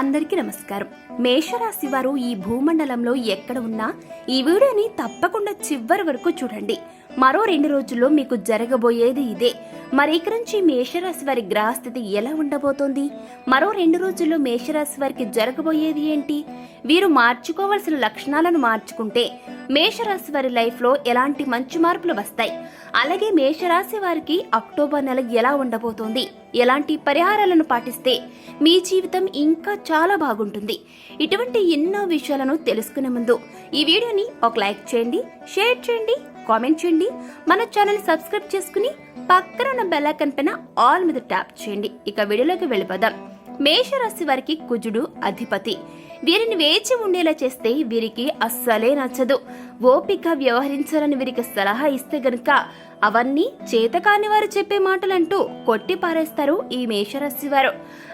అందరికీ నమస్కారం. మేషరాశి వారు ఈ భూమండలంలో ఎక్కడ ఉన్నా ఈ వీడియోని తప్పకుండా చివరి వరకు చూడండి. మరో రెండు రోజుల్లో మీకు జరగబోయేది ఇదే. మరి ఇక నుంచి మేషరాశి వారి గ్రహస్థితి ఎలా ఉండబోతోంది? మరో రెండు రోజుల్లో మేషరాశి వారికి జరగబోయేది ఏంటి? వీరు మార్చుకోవలసిన లక్షణాలను మార్చుకుంటే మేషరాశి వారి లైఫ్లో ఎలాంటి మంచి మార్పులు వస్తాయి? అలాగే మేషరాశి వారికి అక్టోబర్ నెల ఎలా ఉండబోతోంది? ఎలాంటి పరిహారాలను పాటిస్తే మీ జీవితం ఇంకా చాలా బాగుంటుంది? ఇటువంటి ఎన్నో విషయాలను తెలుసుకునే ముందు ఈ వీడియోని ఒక లైక్ చేయండి షేర్ చేయండి కామెంట్ చేయండి. మన ఛానల్ సబ్స్క్రైబ్ చేసుకుని పక్కన ఉన్న బెల్ ఐకాన్ పైన ఆల్ మీద ట్యాప్ చేయండి. ఇక వీడియోలోకి వెళ్ళిపోదాం. మేషరాశి వారికి కుజుడు అధిపతి. వీరిని వేచి ఉండేలా చేస్తే వీరికి అస్సలే నచ్చదు. ఓపిక వ్యవహరించాలని వీరికి సలహా ఇస్తే గనుక అవన్నీ చేతకాని వారు చెప్పే మాటలంటూ కొట్టి పారేస్తారు ఈ మేషరాశి వారు.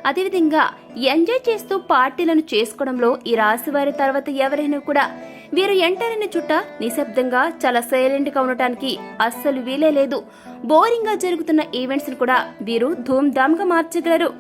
అదేవిధంగా ఎంజాయ్ చేస్తూ పార్టీలను చేసుకోవడంలో ఈ రాశి వారి తర్వాత ఎవరైనా కూడా వీరు ఎంటరైన చుట్ట నిశ్శబ్దంగా చాలా సైలెంట్గా ఉండటానికి అస్సలు వీలే లేదు. బోరింగ్గా జరుగుతున్న ఈవెంట్స్ కూడా వీరు ధూమ్ ధామ్గా మార్చగలరు.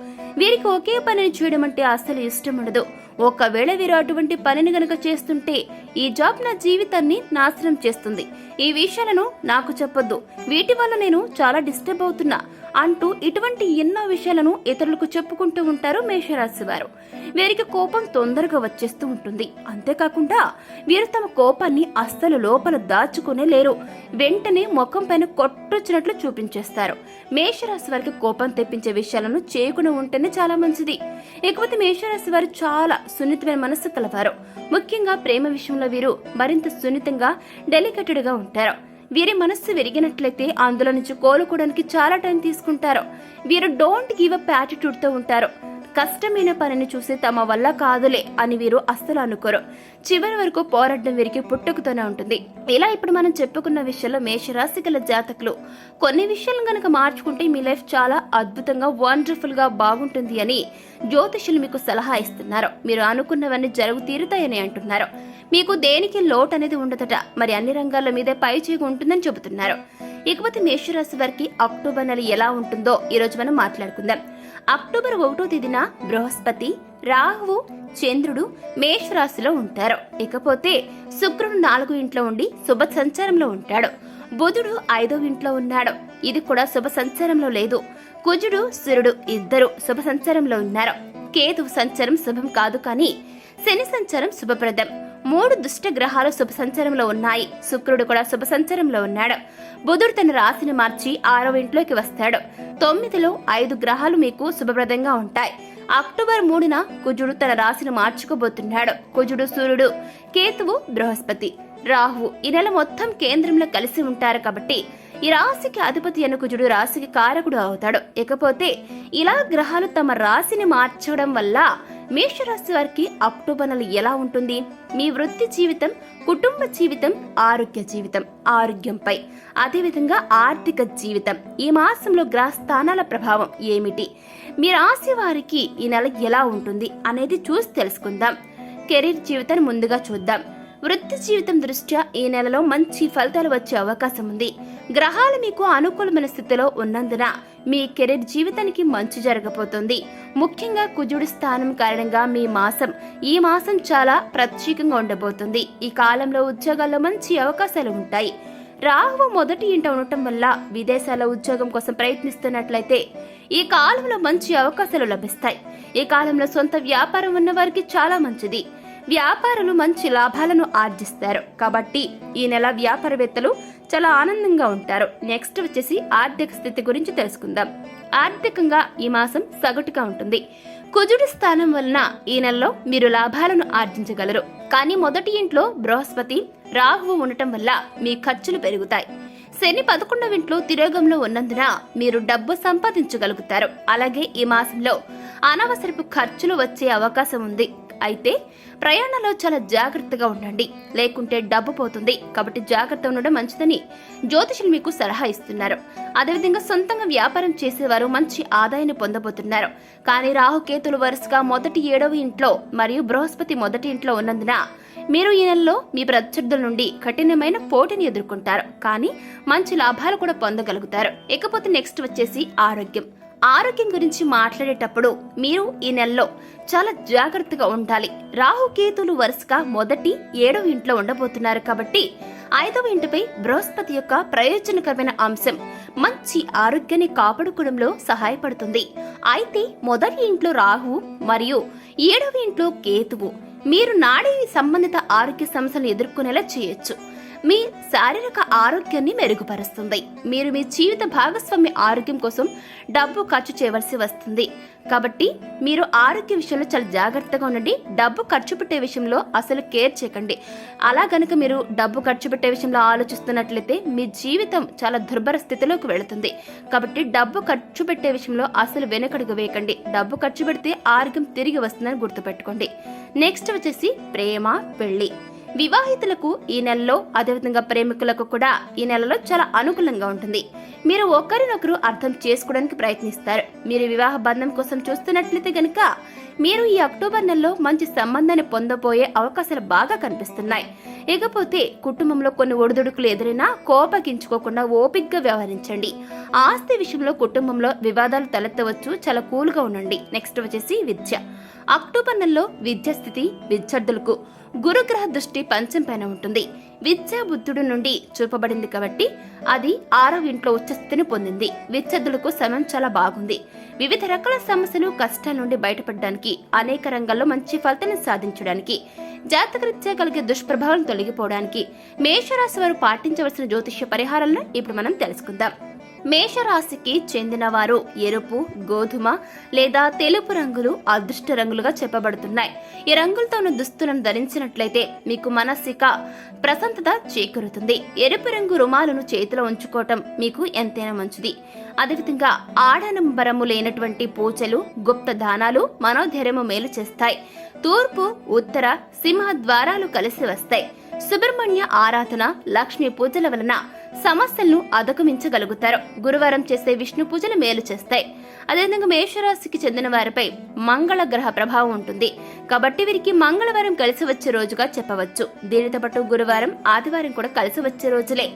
వీరికి ఒకే పనిని చేయడం అంటే అస్సలు ఇష్టం ఉండదు. ఒకవేళ వీరు అటువంటి పనిని గనక చేస్తుంటే ఈ జాబ్ నా జీవితాన్ని నాశనం చేస్తుంది. ఈ విషయాలను నాకు చెప్పొద్దు. వీటి వల్ల నేను చాలా డిస్టర్బ్ అవుతున్నా. అంటూ ఇటువంటి ఎన్నో విషయాలను ఇతరులకు చెప్పుకుంటూ ఉంటారు మేషరాశి వారు. వీరికి కోపం తొందరగా వచ్చేస్తూ ఉంటుంది. అంతేకాకుండా వీరు తమ కోపాన్ని అస్సలు లోపల దాచుకునే లేరు. వెంటనే ముఖం పైన కొట్టొచ్చినట్లు చూపించేస్తారు. మేషరాశి వారికి కోపం తెప్పించే విషయాలను చేయకుండా ఉంటేనే చాలా మంచిది. ఇకపోతే మేషరాశి వారు చాలా సున్నితమైన మనస్సు కలవారు. ముఖ్యంగా ప్రేమ విషయంలో వీరు మరింత సున్నితంగా డెలికేటెడ్గా ఉంటారు. వీరి మనస్సు విరిగినట్లయితే అందులో నుంచి కోలుకోవడానికి చాలా టైం తీసుకుంటారు. వీరు డోంట్ గివ్ అప్ యాటిట్యూడ్తో ఉంటారు. కష్టమైన పనిని చూసి తమ వల్ల కాదులే అని వీరు అస్సలు అనుకోరు. చివరి వరకు పోరాటం వీరికి పుట్టుకతోనే ఉంటుంది. ఇలా ఇప్పుడు మనం చెప్పుకున్న విషయంలో మేషరాశి గల జాతకులు కొన్ని విషయాలను గనక మార్చుకుంటే మీ లైఫ్ చాలా అద్భుతంగా వండర్ఫుల్గా బాగుంటుంది అని జ్యోతిషులు మీకు సలహా ఇస్తున్నారు. మీరు అనుకున్నవన్నీ జరుగు తీరుతాయని అంటున్నారు. మీకు దేనికి లోటు అనేది ఉండదట. మరి అన్ని రంగాల మీదే పై చేయి ఉంటుందని చెబుతున్నారు. ఇకపోతే మేషరాశి వారికి అక్టోబర్ నెల ఎలా ఉంటుందో ఈ రోజు మనం మాట్లాడుకుందాం. అక్టోబర్ ఒకటో తేదీన బృహస్పతి రాహువు చంద్రుడు మేషరాశిలో ఉంటారు. ఇకపోతే శుక్రుడు నాలుగు ఇంట్లో ఉండి శుభ సంచారంలో ఉంటాడు. బుధుడు ఐదో ఇంట్లో ఉన్నాడు. ఇది కూడా శుభ సంచారంలో లేదు. కుజుడు సురుడు ఇద్దరు శుభ సంచారంలో ఉన్నారు. కేతు సంచారం శుభం కాదు కానీ శని సంచారం శుభప్రదం. మూడు దుష్ట గ్రహాలు శుభ సంచారంలో ఉన్నాయి. శుక్రుడు కూడా శుభ సంచారంలో ఉన్నాడు. బుధుడు తన రాశిని మార్చి ఆరో ఇంట్లోకి వస్తాడు. తొమ్మిదిలో ఐదు గ్రహాలు మీకు శుభప్రదంగా ఉంటాయి. అక్టోబర్ మూడున కుజుడు తన రాశిని మార్చుకోబోతున్నాడు. కుజుడు సూర్యుడు కేతువు బృహస్పతి. రాహువు ఈ నెల మొత్తం కేంద్రంలో కలిసి ఉంటారు కాబట్టి ఈ రాశికి అధిపతి అయిన కుజుడు రాశికి కారకుడు అవుతాడు. ఇకపోతే ఇలా గ్రహాలు తమ రాశిని మార్చడం వల్ల మేషరాశి వారికి అక్టోబర్ నెల ఎలా ఉంటుంది? మీ వృత్తి జీవితం కుటుంబ జీవితం ఆరోగ్య జీవితం ఆరోగ్యంపై. అదేవిధంగా ఆర్థిక జీవితం. ఈ మాసంలో గ్రహ స్థానాల ప్రభావం ఏమిటి? మీ రాశి వారికి ఈ నెల ఎలా ఉంటుంది అనేది చూసి తెలుసుకుందాం. కెరీర్ జీవితాన్ని ముందుగా చూద్దాం. వృత్తి జీవితం దృష్ట్యా ఈ నెలలో మంచి ఫలితాలు వచ్చే అవకాశం ఉంది. గ్రహాలు మీకు అనుకూలమైన స్థితిలో ఉన్నందున మీ కెరీర్ జీవితానికి మంచి జరగబోతుంది. ముఖ్యంగా కుజుడి స్థానం కారణంగా మీ మాసం ఈ మాసం చాలా ప్రత్యేకంగా ఉండబోతుంది. ఈ కాలంలో ఉద్యోగాల్లో మంచి అవకాశాలు ఉంటాయి. రాహువు మొదటి ఇంట ఉండటం వల్ల విదేశాల ఉద్యోగం కోసం ప్రయత్నిస్తున్నట్లయితే ఈ కాలంలో మంచి అవకాశాలు లభిస్తాయి. ఈ కాలంలో సొంత వ్యాపారం ఉన్న వారికి చాలా మంచిది. వ్యాపారులు మంచి లాభాలను ఆర్జిస్తారు. కాబట్టి ఈ నెల వ్యాపారవేత్తలు చాలా ఆనందంగా ఉంటారు. నెక్స్ట్ వచ్చేసి ఆర్థిక స్థితి గురించి తెలుసుకుందాం. ఆర్థికంగా ఈ మాసం సగటుగా ఉంటుంది. కుజుడి స్థానం వలన ఈ నెలలో మీరు లాభాలను ఆర్జించగలరు. కానీ మొదటి ఇంట్లో బృహస్పతి రాహువు ఉండటం వల్ల మీ ఖర్చులు పెరుగుతాయి. శని పదకొండవ ఇంట్లో తిరోగంలో ఉన్నందున మీరు డబ్బు సంపాదించగలుగుతారు. అలాగే ఈ మాసంలో అనవసరపు ఖర్చులు వచ్చే అవకాశం ఉంది. అయితే ప్రయాణంలో చాలా జాగ్రత్తగా ఉండండి. లేకుంటే డబ్బు పోతుంది. కాబట్టి జాగ్రత్త ఉండడం మంచిదని జ్యోతిషులు మీకు సలహా ఇస్తున్నారు. అదేవిధంగా సొంతంగా వ్యాపారం చేసేవారు మంచి ఆదాయాన్ని పొందబోతున్నారు. కానీ రాహుకేతులు వరుసగా మొదటి ఏడవ ఇంట్లో మరియు బృహస్పతి మొదటి ఇంట్లో ఉన్నందున మీరు ఈ నెలలో మీ ప్రత్యర్థుల నుండి కఠినమైన పోటీని ఎదుర్కొంటారు. కానీ మంచి లాభాలు కూడా పొందగలుగుతారు. ఇకపోతే నెక్స్ట్ వచ్చేసి ఆరోగ్యం. ఆరోగ్యం గురించి మాట్లాడేటప్పుడు మీరు ఈ నెలలో చాలా జాగ్రత్తగా ఉండాలి. రాహు కేతులు వరుసగా మొదటి ఏడవ ఇంట్లో ఉండబోతున్నారు కాబట్టి ఐదవ ఇంటిపై బృహస్పతి యొక్క ప్రయోజనకరమైన అంశం మంచి ఆరోగ్యాన్ని కాపాడుకోవడంలో సహాయపడుతుంది. అయితే మొదటి ఇంట్లో రాహు మరియు ఏడవ ఇంట్లో కేతువు మీరు నాడీ సంబంధిత ఆరోగ్య సమస్యలను ఎదుర్కొనేలా చేయొచ్చు. మీ శారీరక ఆరోగ్యాన్ని మెరుగుపరుస్తుంది. మీరు మీ జీవిత భాగస్వామి ఆరోగ్యం కోసం డబ్బు ఖర్చు చేయవలసి వస్తుంది. కాబట్టి మీరు ఆరోగ్య విషయంలో చాలా జాగ్రత్తగా ఉండండి. డబ్బు ఖర్చు పెట్టే విషయంలో అసలు కేర్ చేయకండి. అలా గనుక మీరు డబ్బు ఖర్చు పెట్టే విషయంలో ఆలోచిస్తున్నట్లయితే మీ జీవితం చాలా దుర్భర స్థితిలోకి వెళుతుంది. కాబట్టి డబ్బు ఖర్చు పెట్టే విషయంలో అసలు వెనకడుగు వేయకండి. డబ్బు ఖర్చు పెడితే ఆరోగ్యం తిరిగి వస్తుందని గుర్తుపెట్టుకోండి. నెక్స్ట్ వచ్చేసి ప్రేమ పెళ్ళి. వివాహితులకు ఈ నెలలో అదేవిధంగా ప్రేమికులకు కూడా ఈ నెలలో చాలా అనుకూలంగా ఉంటుంది. మీరు ఒకరినొకరు అర్థం చేసుకోవడానికి ప్రయత్నిస్తారు. మీరు వివాహ బంధం కోసం చూస్తున్నట్లయితే గనుక మీరు ఈ అక్టోబర్ నెలలో మంచి సంబంధాన్ని పొందబోయే అవకాశాలు బాగా కనిపిస్తున్నాయి. ఇకపోతే కుటుంబంలో కొన్ని ఒడిదుడుకులు ఎదురైనా కోపగించుకోకుండా ఓపిగ్గా వ్యవహరించండి. ఆస్తి విషయంలో కుటుంబంలో వివాదాలు తలెత్తవచ్చు చాలా కూల్గా ఉండండి. నెక్స్ట్ వచ్చేసి విద్య. అక్టోబర్ నెలలో విద్యాస్థితి విద్యార్థులకు గురుగ్రహ దృష్టి పంచం పైన ఉంటుంది. విద్యా బుద్ధుడు నుండి చూపబడింది కాబట్టి అది ఆరో ఇంట్లో ఉచ్చస్థితిని పొందింది. విద్యార్థులకు సమయం చాలా బాగుంది. వివిధ రకాల సమస్యలు కష్టాల నుండి బయటపడడానికి అనేక రంగాల్లో మంచి ఫలితాన్ని సాధించడానికి జాతకరీత్యా కలిగే దుష్ప్రభావం తొలగిపోవడానికి మేషరాశి వారు పాటించవలసిన జ్యోతిష్య పరిహారాలను ఇప్పుడు మనం తెలుసుకుందాం. మేషరాశికి చెందినవారు ఎరుపు గోధుమ లేదా తెలుపు రంగులు అదృష్ట రంగులుగా చెప్పబడుతున్నాయి. ఈ రంగులతో ఉన్న దుస్తులను ధరించినట్లయితే మీకు మనసిక ప్రశాంతత చేకూరుతుంది. ఎరుపు రంగు రుమాలను చేతిలో ఉంచుకోవటం మీకు ఎంతైనా మంచిది. అదేవిధంగా ఆడంబరము లేనటువంటి పూజలు గుప్త దానాలు మనోధైర్యము మేలు చేస్తాయి. తూర్పు ఉత్తర సింహ ద్వారాలు కలిసి వస్తాయి. సుబ్రహ్మణ్య ఆరాధన లక్ష్మీ పూజల వలన సమస్యలను అధిగమించగలుగుతారు. గురువారం చేసే విష్ణు పూజలు మేలు చేస్తాయి. అదేవిధంగా మేషరాశికి చెందిన వారిపై మంగళ గ్రహ ప్రభావం ఉంటుంది. కాబట్టి వీరికి మంగళవారం కలిసి వచ్చే రోజుగా చెప్పవచ్చు. దీనితో పాటు గురువారం ఆదివారం కూడా కలిసి వచ్చే రోజులే.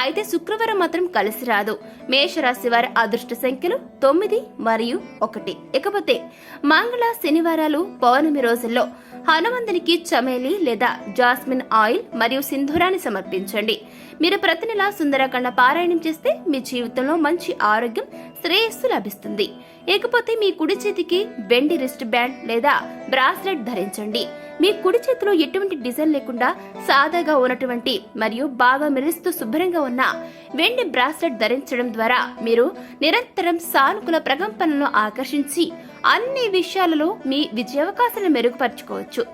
అయితే శుక్రవారం మాత్రం కలిసి రాదు. మేషరాశి వారి అదృష్ట సంఖ్యలు తొమ్మిది మరియు ఒకటి. ఇకపోతే మంగళ శనివారాలు పౌర్ణమి రోజుల్లో హనుమంతునికి చమేలి లేదా జాస్మిన్ ఆయిల్ మరియు సింధూరాన్ని సమర్పించండి. మీరు ప్రతి నెలా సుందరకాండ పారాయణం చేస్తే మీ జీవితంలో మంచి ఆరోగ్యం శ్రేయస్సు లభిస్తుంది. ఇకపోతే మీ కుడి చేతికి వెండి రిస్ట్ బ్యాండ్ లేదా బ్రాస్లెట్ ధరించండి. మీ కుడి చేతిలో ఎటువంటి డిజైన్ లేకుండా సాదాగా ఉన్నటువంటి మరియు బాగా మెరుస్తూ శుభ్రంగా ఉన్న వెండి బ్రాస్లెట్ ధరించడం ద్వారా మీరు నిరంతరం సానుకూల ప్రకంపనలను ఆకర్షించి అన్ని విషయాలలో మీ విజయావకాశాలను మెరుగుపరచుకోవచ్చు.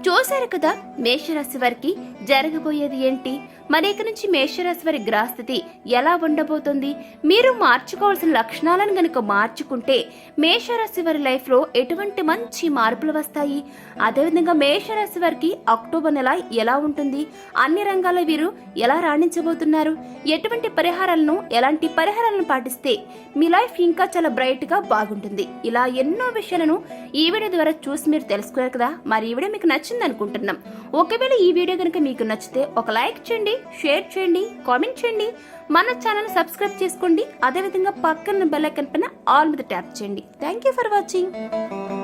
చూశారు కదా మేషరాశి వారికి జరగబోయేది ఏంటి? మరి ఇక నుంచి మేషరాశి వారి గ్రహస్థితి ఎలా ఉండబోతుంది? మీరు మార్చుకోవాల్సిన లక్షణాలను గనుక మార్చుకుంటే మేషరాశి వారి లైఫ్లో ఎటువంటి మంచి మార్పులు వస్తాయి? అదేవిధంగా మేషరాశి వారికి అక్టోబర్ నెల ఎలా ఉంటుంది? అన్ని రంగాల్లో వీరు ఎలా రాణించబోతున్నారు? ఎటువంటి పరిహారాలను ఎలాంటి పరిహారాలను పాటిస్తే మీ లైఫ్ ఇంకా చాలా బ్రైట్గా బాగుంటుంది? ఇలా ఎన్నో విషయాలను ఈ వీడియో ద్వారా చూసి మీరు తెలుసుకున్నారు కదా? మరి ఈ వీడియో మీకు నచ్చింది అనుకుంటున్నాం ఒకవేళ ఈ వీడియో కనుక మీకు నచ్చితే ఒక లైక్ చేయండి. షేర్ చేయండి కామెంట్ చేయండి. మన ఛానల్ సబ్స్క్రైబ్ చేసుకోండి. అదేవిధంగా పక్కన బెల్ ఐకన్ పైన ఆల్ మీద ట్యాప్ చేయండి. Thank you for watching